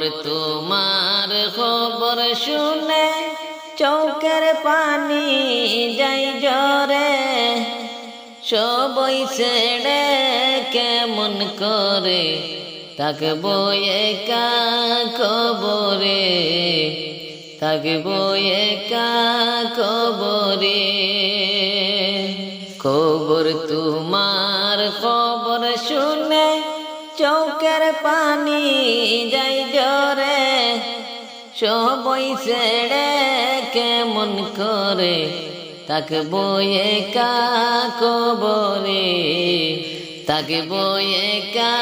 খবর তোমার খবর শুনে চৌকের পানি যাই জরে সবই ছেড়ে কেমন করে তাকে বয়ে খবরে? তাকে বয়ে খবরে? খবর তোমার খবর শুনে চৌকের পানি যাই জরে সবই ছেড়ে কেমন করে তাকে বয়ে কা কবরে? তাকে বয়ে কা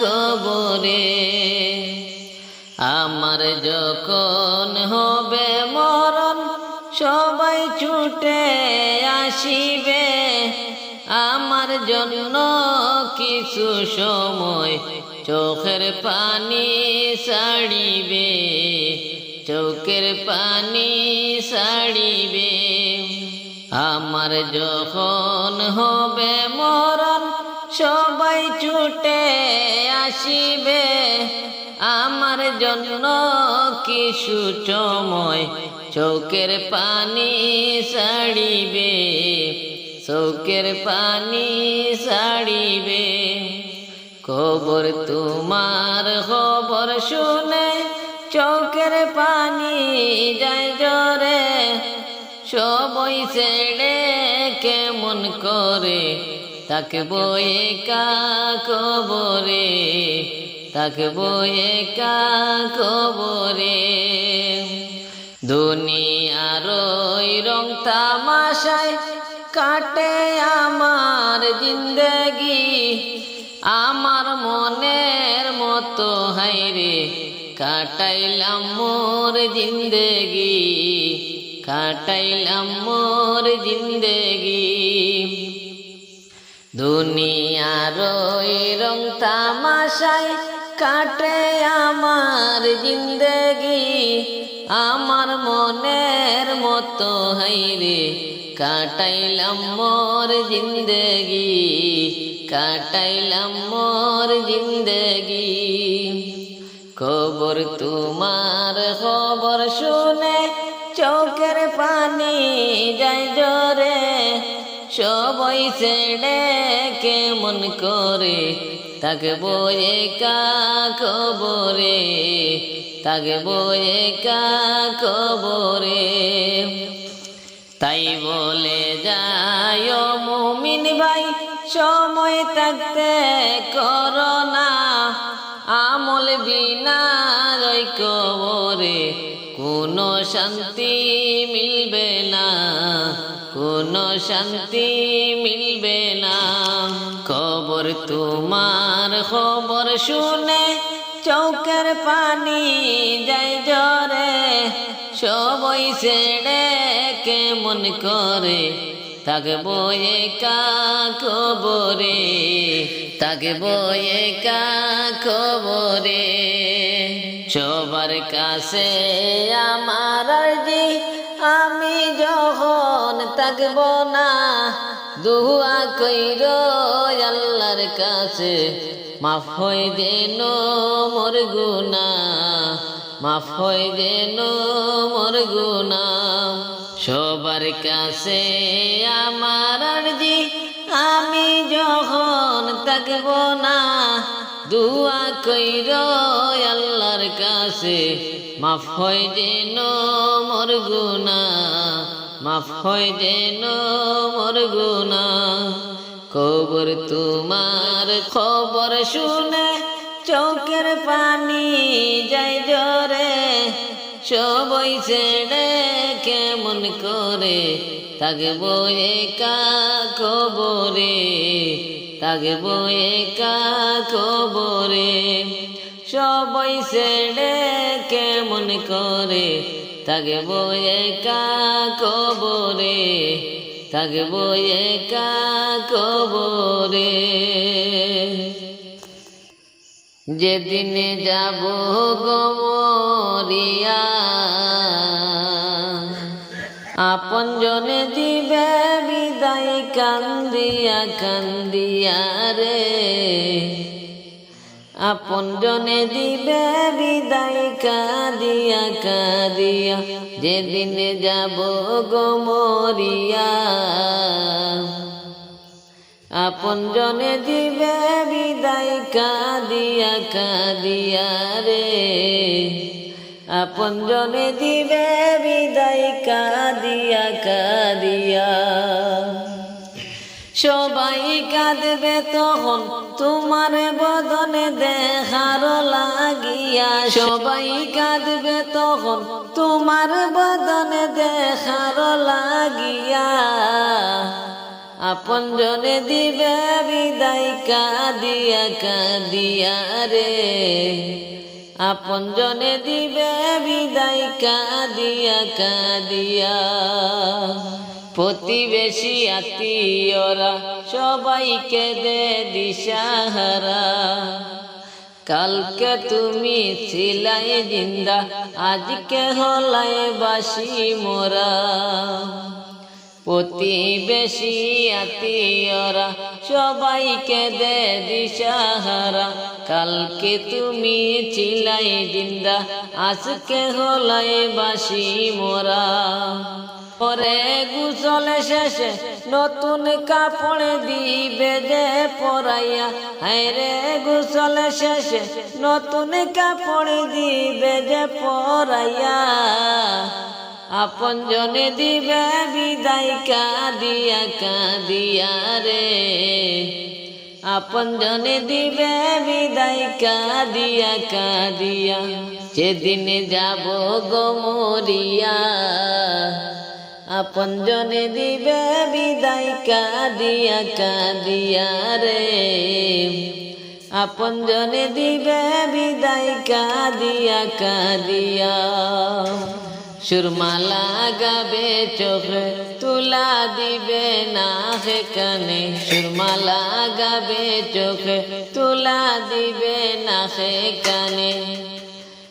কবরে? আমার যখন হবে মরণ, সবাই ছুটে আসিবে। আমার জন্য কিছু সময় চোখের পানি সাড়িবে চোখের পানি সাড়িবে আমার যখন হবে মরণ, সবাই ছুটে আসিবে। আমার জন্য কিছু সময় চোখের পানি সাড়িবে চোখের পানি সাড়িবে খবর তোমার খবর শুনে চোখের পানি যায় জরে, সবই ছেড়ে কেমন করে? তাকে বয়ে কা কবরে তাকে বয়ে কা কবরে। দুনিয়ার ওই রং তামাশায় কাটে আমার জিন্দগি। আমার মনের মতো হাইরে কাটাইলাম মোর জিন্দগি, কাটাইলাম মোর জিন্দগি। দুনিয়ার রং তামাশায় কাটে আমার জিন্দগি, আমার মনের মতো হাইরে কাটাইলাম মোর জিন্দগি, কাটাইলাম মোর জিন্দগি। খবর তোমার খবর শুনে চোখের পানি যায় জরে। সবাই ছেড়ে কেমন করে তাকে বয়ে কা খবরে তাকে বয়ে কা খবরে তাই বলে যায় মুমিন ভাই, সময় থাকতে করোনা আমল বিনা ওই কবরে, কোনো শান্তি মিলবে না, কোনো শান্তি মিলবে না। খবর তোমার খবর শুনে চৌকের পানি যায় জরে সবই ছেড়ে কেমন করে তাকে বয়ে কা খবরে তাকে বয়ে কা খবরে সবার কাছে আমার আরজি, আমি যখন থাকব না, দুয়া কইর আল্লাহর কাছে, মাফ হয়ে যেন মোর গুনা মাফ হয়ে যেন মোর গুনা সবার কাছে আমার আরজি, আমি যখন থাকব না, দুয়া কইর আল্লাহর কাছে, মাফ হয় যেন মোর গুনা মাফ হয় যেন মোর গুনা খবর তোমার খবর শুনে চোখের পানি যাই জরে সবই ছেড়ে কেমন করে তাকে বয়ে কা খবরে তাকে বয়ে কা খবরে সবই ছেড়ে কেমন করে তাকে বয়ে কা কবরে তাকে বয়ে কা কবরে। যেদিনে যাব গমরিয়া আপন জনে দিবে বিদায় কান্দিয়া কান্দিয়া রে। আপন জনে দিবে বিদায় কাদিয়া কাদিয়া, যেদিন যাব গো মরিয়া। আপন জনে দিবে বিদায় কাদিয়া কাদিয়া রে। আপন জনে দিবে বিদায় কাদিয়া কাদিয়া। সবাই কাঁদবে তখন তোমার বদনে দেখার লাগিয়া। সবাই কাঁদবে তখন তোমার বদনে দেখার লাগিয়া। আপন জনে দিবে বিদায় কাদিয়া কাদিয়া রে। আপন জনে দিবে বিদায় কাদিয়া কাদিয়া। প্রতিবেশী আত্মীয়রা সবাইকে দে দিশাহারা। কালকে তুমি ছিলাই জিন্দা, আজকে হলাই বাসি মোরা। প্রতিবেশী আত্মীয়রা সবাইকে দে দিশাহারা। কালকে তুমি চিলাই জিন্দা আজকে হলাই বাসি মোরা। পরে গুসলে শেষে নতুন কাপড় দিবে যে পরাইয়া। হায়রে গুসলে শেষে নতুন কাপড় দিবে যে পরাইয়া। আপন জনে দিবে বিদায় কাদিয়া কাদিয়া রে। আপন জনে দিবে বিদায় কাদিয়া কাদিয়া, যেদিন যাব গোমরিয়া আপন জনে দিবে বিদায় কাদিয়া কাদিয়া রে। আপন জনে দিবে বিদায় কাদিয়া কাদিয়া। সুরমালা লাগাবে চোখে তুলা দিবে না কানে। সুরমা গাবে, চোখে তুলা দিবে না কানে।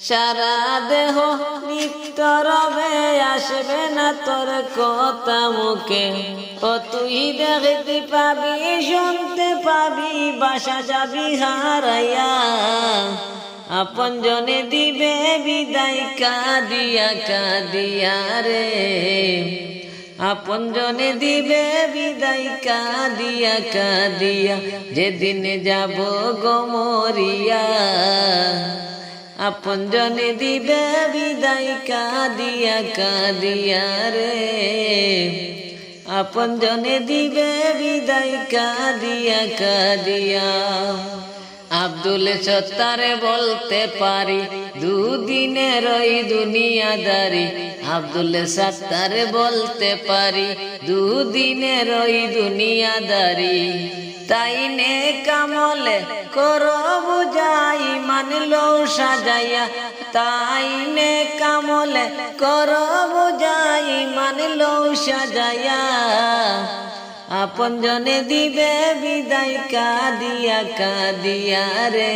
সারা দেহ নিত্য রবে আসবে না তোর কথা মুখে। ও তুই দেখতে পাবি, শুনতে পাবি, বাসা যাবি হারাইয়া। আপন জনে দিবে বিদায় কাদিয়া কাদিয়া রে। আপন জনে দিবে বিদায় কাদিয়া কাদিয়া, যেদিন যাব গমরিয়া আপন জনে দিবে বিদায় কাদিয়া কাদিয়া রে। আপন জনে দিবে বিদায় কাদিয়া কাদিয়া। আব্দুল সত্তারে বলতে পারি দুদিনের ওই দুনিয়াদারি। আব্দুল সত্তারে বলতে পারি দুদিনের ওই দুনিয়াদারি। তাই নে কামলে করো বুঝাই মানল সাজাইয়া। তাই নে কামলে করো বুঝাই মানল সাজাইয়া। আপন জনে দিবে বিদায়, কাদিয়া কাদিয়া রে।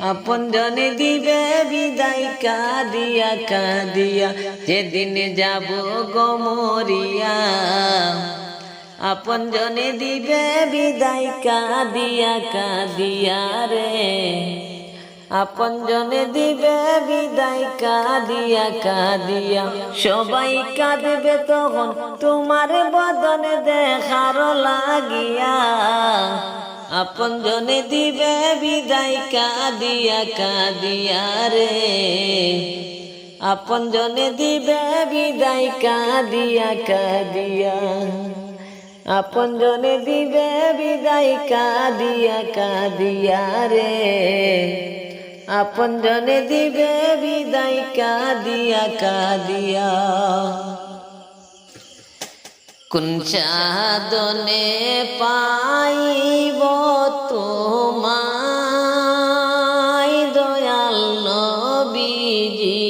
আপন জনে দিবে বিদায়, কাদিয়া কাদিয়া। যেদিন যাব গমরিয়া আপন জনে দিবে বিদায়, কাদিয়া কাদিয়া রে। আপন জনে দিবে বিদায়, কাদিয়া কাদিয়া। সবাই কাঁদবে তখন তোমার বদনে দেখার লাগিয়া। আপন জনে দিবে বিদায়, কাদিয়া কাদিয়া রে। আপন জনে দিবে বিদায়, কাদিয়া কাদিয়া। আপন জনে দিবে বিদায়, কাদিয়া কাদিয়া রে। আপন জনে দিবে বিদায় কাদিয়া কাদিয়া। কোন সাধনে পাইব তোমায় দয়াল নবীজি?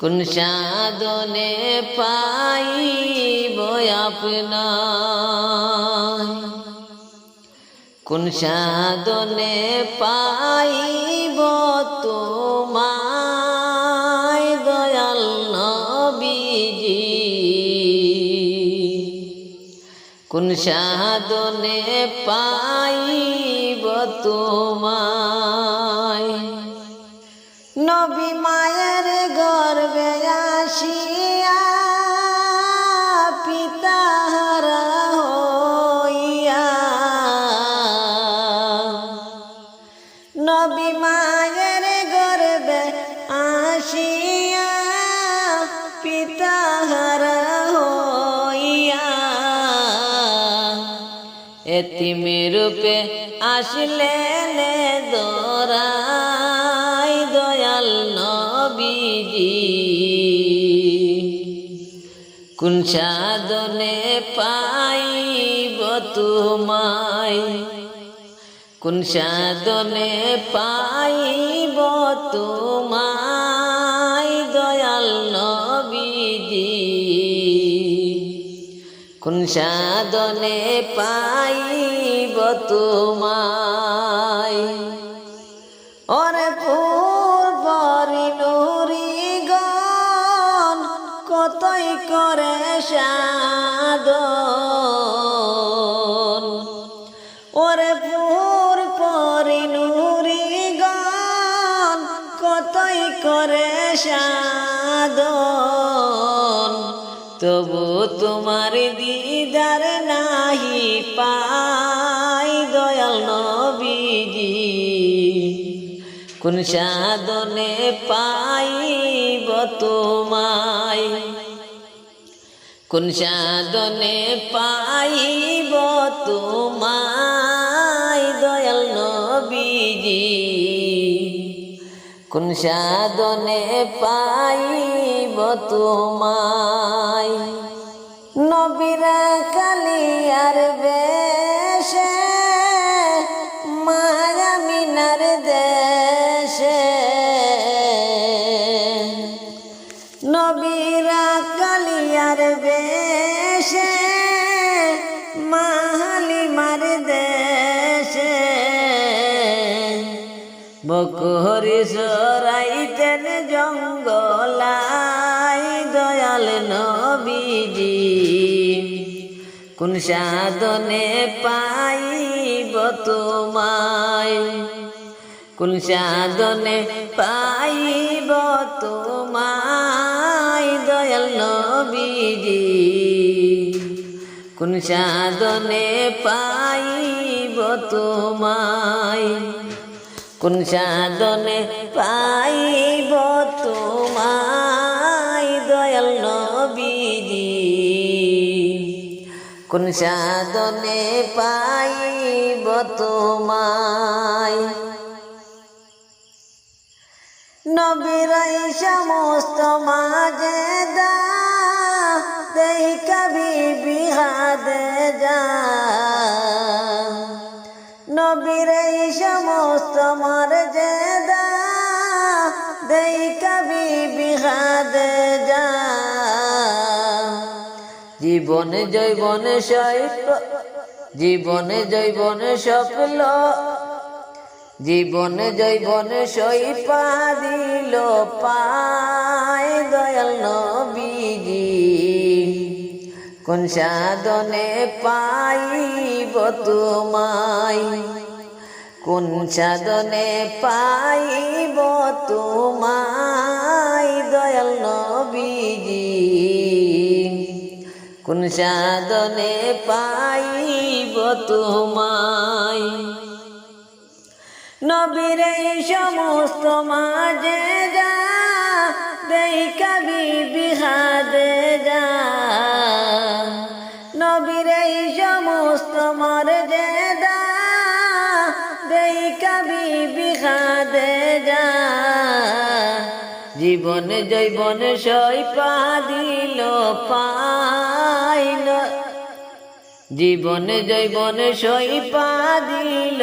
কোন সাধনে পাইব আপনার কোন সাধনে পাইব তোমায় দয়াল নবীজি? কোন সাধনে পাই মায়ের গর্বে আসিয়া পিতাহারা হইয়া। এতিমি রূপে আসলেন দোরাই দয়াল নবীজি। কোন সাধনে পাইব তোমায়? কোন সাধনে পাইব তোমায় দয়াল নবীজি? কোন সাধনে পাইব তোমায়? ওরে পূর্বরি নুরি গন কতই করে সাধন সাধন। তবু তোমার দিদার নাহি পাই দয়াল নবীজি। কোন সাধনে পাইব তোমায়? কোন সাধনে পাইব তোমায়? কোন সাধনে পাইব তোমায়? নবীরা কালিয়ার বেশে মায়া মিনার দেশে। নবীরা কালিয়ার বেশে বকরি সরাইতেন জঙ্গলাই দয়াল নবীজি। কোন সাধনে পাইব তোমায়? কোন সাধনে পাইব তোমায় দয়াল নবীজি? কোন সাধনে পাইব তোমায়? কোন সাধনে পাইব তোমায় দয়াল নবীজি? কোন সাধনে পাইব তোমায়? নবীরাই সমস্ত মাঝে দা, দেই কবি বিহাদে যা। নবীরাই সমস্ত মার যে দা দেই কবি বিহাদে জীবনে জৈবনে শৈব জীবনে জৈবনে সফল জীবনে জৈবনে সইপা দিল পায় দয়াল নবীজি। কোন সাধনে পাইব তোমায়? কোন সাধনে পাইব তোমায়, দয়াল নবীজি? কোন সাধনে পাইব তোমায়? নবীর সমস্ত মাঝে যা দেই কবি বিহাদে যা এই সমস্ত মার যে দা দেই কবি বিহাদে যা। জীবনে জৈবনে সইপা দিল, পাইল। জীবনে জৈবনে সইপা দিল,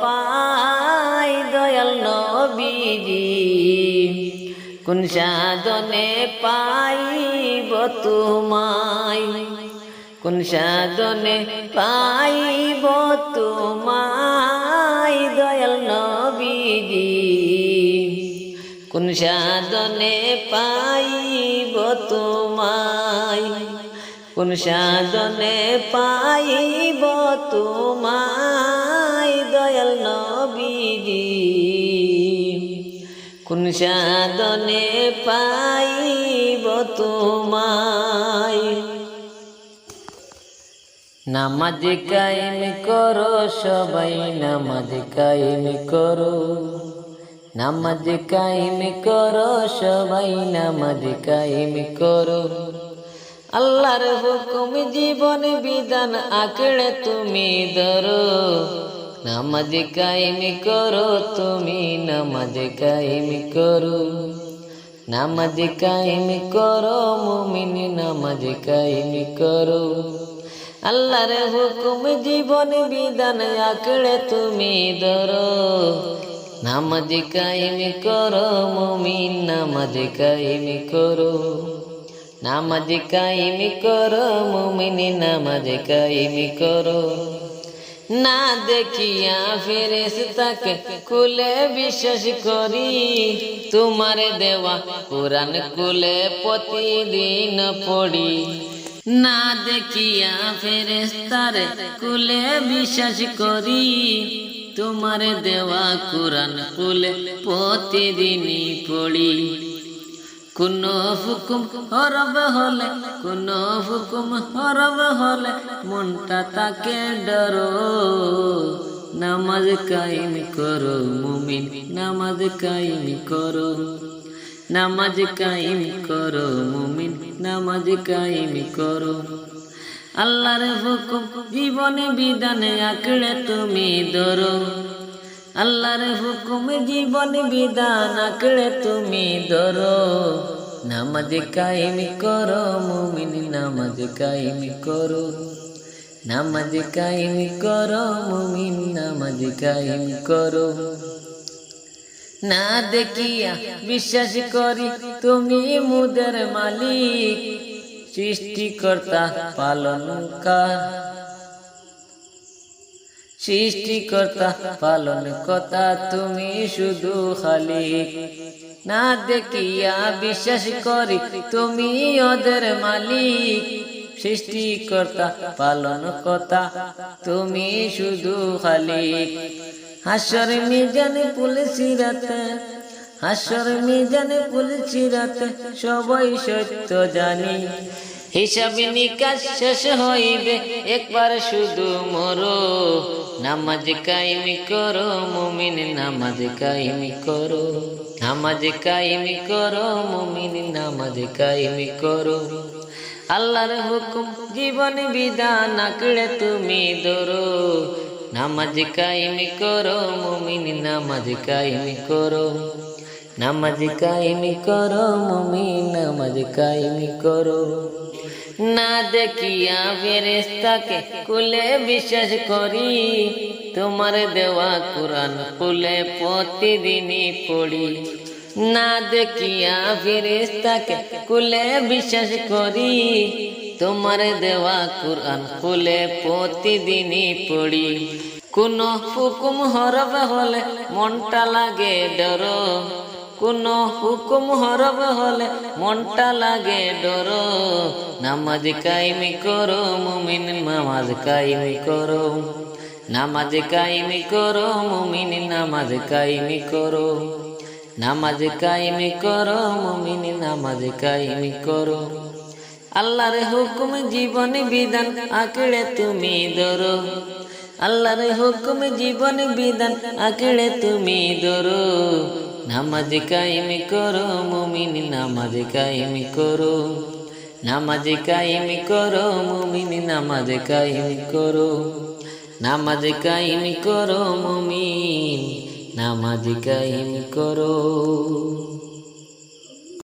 পাই দয়াল নবীজি। কোন সাধনে পাইব তোমায়? কোন সাধনে পাইব তোমায় দয়াল নবীজি? কোন সাধনে পাইব তোমায়? কোন সাধনে পাইব তোমায় দয়াল নবীজি? কোন সাধনে পাইব তোমায়? নামাজ কায়েম করো, সবাই নামাজ কায়েম করো। নামাজ কায়েম করো, সবাই নামাজ কায়েম করো। আল্লাহর হুকুম জীবন বিধান আঁকড়ে তুমি ধরো। নামাজ কায়েম করো, তুমি নামাজ কায়েম করো। নামাজ কায়েম করো, মুমিন নামাজ কায়েম করো। আল্লাহর হুকুম জীবন বিধান আঁকড়ে তুমি ধরো। নামাজ কায়েম করো, মুমিন নামাজ কায়েম করো। নামাজ কায়েম করো, মুমিন নামাজ কায়েম করো। না দেখিয়া ফেরেস তাকে কুলে বিশ্বাস করি, তোমার দেওয়া কোরআন কুলে প্রতিদিন পড়ি। না দেখিয়া ফেরেস তারে কুলে বিশ্বাস করি, তোমার দেওয়া কোরআন কুলে প্রতিদিনই পড়ি। কোন হুকুম হরব হলে, কোন হুকুম হরব হলে মনটা তাকে ডরো। নামাজ কায়েম করো, মুমিন নামাজ কায়েম করো। নামাজ কায়েম করো, মুমিন নামাজ কায়েম করো। আল্লাহর হুকুম, জীবনে বিধানে আঁকড়ে তুমি ধরো। আল্লাহর হুকুম, জীবন বিধান আঁকড়ে তুমি ধরো। নামাজ কায়েম করো, মুমিন নামাজ কায়েম করো। নামাজ কায়েম করো, মুমিন নামাজ কায়েম করো। না দেখিয়া বিশ্বাস করি তুমি মুদের মালিক, সৃষ্টিকর্তা পালনকার। সৃষ্টিকর্তা পালন কথা তুমি শুধু খালি না দেখিয়া বিশ্বাস করি তুমি ওদের মালিক, সৃষ্টিকর্তা পালন কথা তুমি শুধু খালি হাসর মিজানে পুলিশিরাতে হাসর মিজানে পুলিশিরাতে সবাই সত্য জানি। হিসাব নিকাশ শেষ হইবে, একবার শুধু মরো। নামাজ কায়েমি করো, মুমিন নামাজ কায়েমি করো। নামাজ কায়েমি করো, মুমিন নামাজ কায়েমি করো। আল্লাহর হুকুম, জীবন বিধান, আঁকড়ে তুমি ধরো। নামাজ কায়েমি করো, মুমিন নামাজ কায়েমি করো। নামাজ কায়েমি করো, মুমিন নামাজ কায়েমি করো। না দেখিয়া ফেরেস্তাকে কুলে বিশ্বাস করি, তোমার দেওয়া কোরআন কুলে প্রতিদিনই পড়ি। না দেখিয়া ফেরেস্তাকে কুলে বিশ্বাস করি তোমার দেওয়া কোরআন কুলে প্রতিদিনই পড়ি। কোন হুকুম হরব হলে মনটা লাগে ডর। কোন হুকুম হরব হলে মনটা লাগে ডর। নামাজ কাইমি করো, মুমিন নামাজ কাইমি করো। নামাজ কাইমি করো, মুমিন নামাজ কাইমি করো। নামাজ কাইমি করো, মুমিন নামাজ কাইমি করো। আল্লাহর হুকুম জীবন বিধান, আঁকড়ে তুমি ধরো। আল্লাহর হুকুম জীবন বিধান, আঁকড়ে তুমি ধরো। নামাজ কায়েমি করো, মুমিন নামাজ কায়েমি করো। নামাজ কায়েমি করো, মুমিন নামাজ কায়েমি করো। নামাজ কায়েমি করো, মুমিন নামাজ কায়েমি করো।